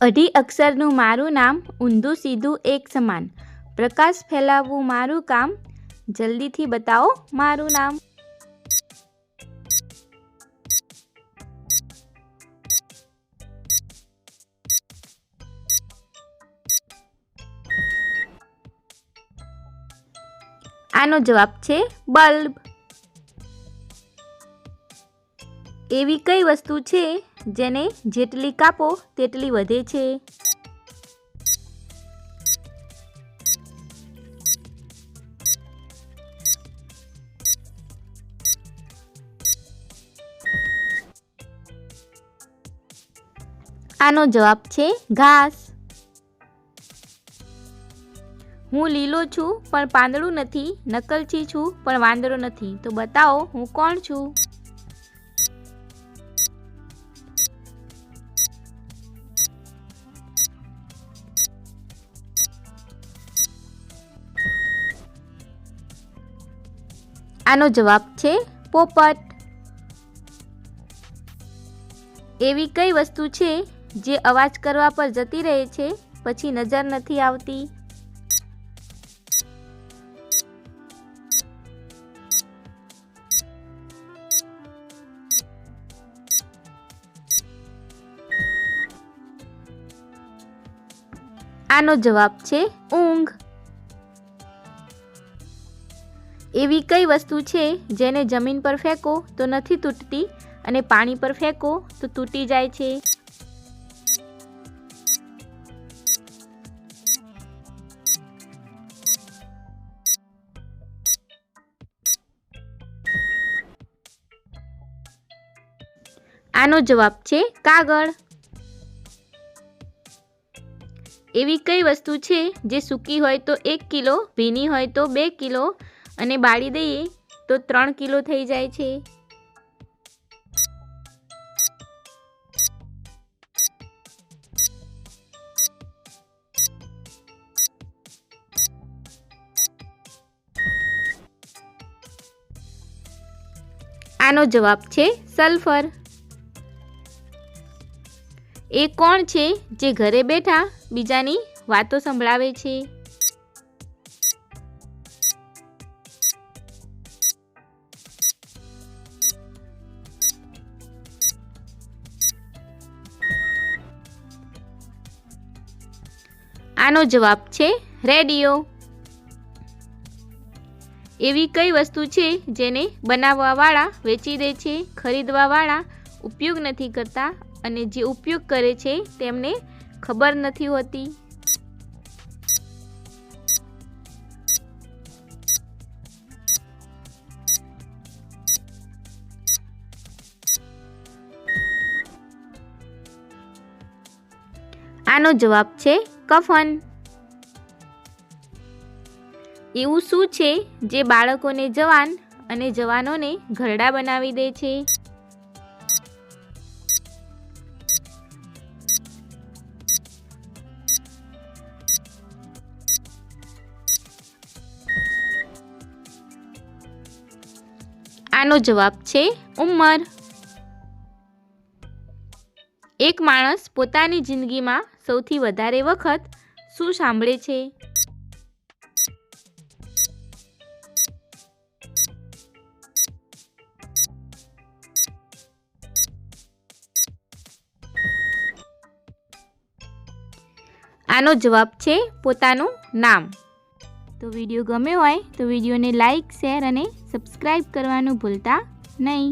અઢી અક્ષરનું મારું નામ ઊંધું સીધું એક સમાન. પ્રકાશ ફેલાવવું મારું કામ. જલ્દીથી બતાવો મારું નામ. આનો જવાબ છે બલ્બ. એવી કઈ વસ્તુ છે જેને જેટલી કાપો તેટલી વધે છે? આનો જવાબ છે ઘાસ. હું લીલો છું, પણ પાંદડું નથી, નકલચી છું, પણ વાંદરો નથી. તો બતાવો હું કોણ છું? આનો જવાબ છે પોપટ. એવી કઈ વસ્તુ છે જે અવાજ કરવા પર જતી રહે છે, પછી નજર નથી આવતી? આનો જવાબ છે ઊંઘ. એવી કઈ વસ્તુ છે જેને જમીન પર ફેંકો તો નથી તૂટતી અને પાણી પર ફેંકો તો તૂટી જાય છે? આનો જવાબ છે કાગળ. એવી કઈ વસ્તુ છે જે સૂકી હોય તો એક કિલો, ભીની હોય તો બે કિલો અને બાળી દઈએ તો ત્રણ કિલો થઈ જાય છે. આનો જવાબ છે સલ્ફર. એ કોણ છે જે ઘરે બેઠા બીજાની વાતો સંભળાવે છે? આનો જવાબ છે રેડિયો. એવી કઈ વસ્તુ છે જેને બનાવવાવાળા વેચી દે છે, ખરીદવાવાળા ઉપયોગ નથી કરતા અને જે ઉપયોગ કરે છે તેમને ખબર નથી હોતી? આનો જવાબ છે કફન એવું શું છે જે બાળકોને જવાન અને જવાનોને ઘરડા બનાવી દે છે? આનો જવાબ છે ઉંમર. એક માણસ પોતાની જિંદગીમાં સૌથી વધારે વખત શું સાંભળે છે? આનો જવાબ છે પોતાનું નામ. તો વીડિયો ગમ્યો હોય તો વિડીયોને લાઈક, શેર અને સબસ્ક્રાઈબ કરવાનું ભૂલતા નહીં.